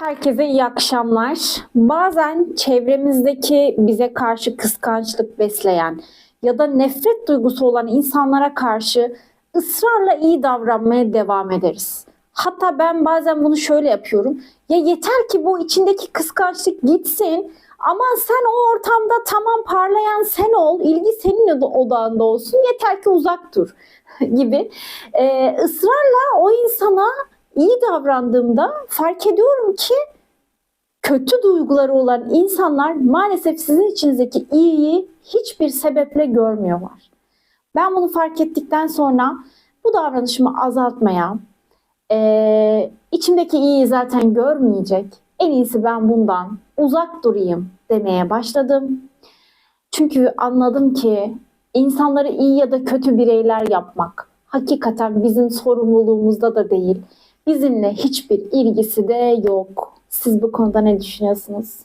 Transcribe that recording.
Herkese iyi akşamlar. Bazen çevremizdeki bize karşı kıskançlık besleyen ya da nefret duygusu olan insanlara karşı ısrarla iyi davranmaya devam ederiz. Hatta ben bazen bunu şöyle yapıyorum. Ya yeter ki bu içindeki kıskançlık gitsin. Ama sen o ortamda tamam parlayan sen ol, ilgi senin odağında olsun. Yeter ki uzak dur gibi. Ee, ısrarla o insana iyi davrandığımda fark ediyorum ki kötü duyguları olan insanlar maalesef sizin içinizdeki iyiyi hiçbir sebeple görmüyorlar. Ben bunu fark ettikten sonra bu davranışımı azaltmaya, eee, içimdeki iyiyi zaten görmeyecek, en iyisi ben bundan uzak durayım demeye başladım. Çünkü anladım ki insanları iyi ya da kötü bireyler yapmak hakikaten bizim sorumluluğumuzda da değil. Bizimle hiçbir ilgisi de yok. Siz bu konuda ne düşünüyorsunuz?